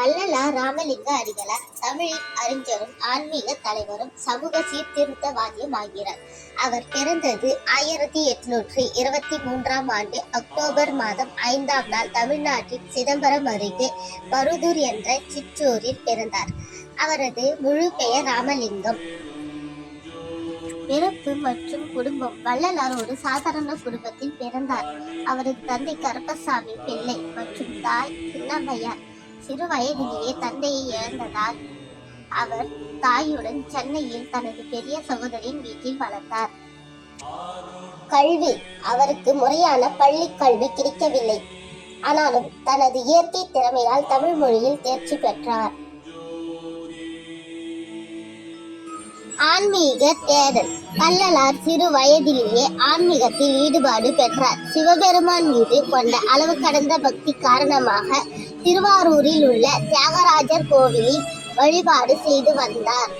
கல்லலா ராமலிங்க அடிகளார் தமிழின் அறிஞரும் ஆன்மீக தலைவரும் சமூக சீர்திருத்தவாதியும் ஆகிறார் அவர் பிறந்தது ஆயிரத்தி எட்நூற்றி இருபத்தி மூன்றாம் ஆண்டு அக்டோபர் மாதம் ஐந்தாம் நாள் தமிழ்நாட்டின் சிதம்பரம் அருகே பருதூர் என்ற சிற்றூரில் பிறந்தார். அவரது முழு பெயர் ராமலிங்கம். பிறப்பு மற்றும் குடும்பம். வள்ளலார் ஒரு சாதாரண குடும்பத்தில் பிறந்தார். அவரது தந்தை கருப்பசாமி பிள்ளை மற்றும் தாய் சின்னம்மையார். சிறு வயதிலேயே தந்தையை இழந்ததால் அவர் தாயுடன் சென்னையில் தனது பெரிய சகோதரின் வீட்டில் வளர்ந்தார். கல்வி அவருக்கு முறையான பள்ளி கல்வி கிடைக்கவில்லை. ஆனாலும் தனது இயற்கை திறமையால் தமிழ் மொழியில் தேர்ச்சி பெற்றார். ஆன்மீக தேடல். வள்ளலார் சிறு வயதிலேயே ஆன்மீகத்தில் ஈடுபாடு பெற்றார். சிவபெருமான் மீது கொண்ட அளவு கடந்த பக்தி காரணமாக திருவாரூரில் உள்ள தியாகராஜர் கோவிலில் வழிபாடு செய்து வந்தார்.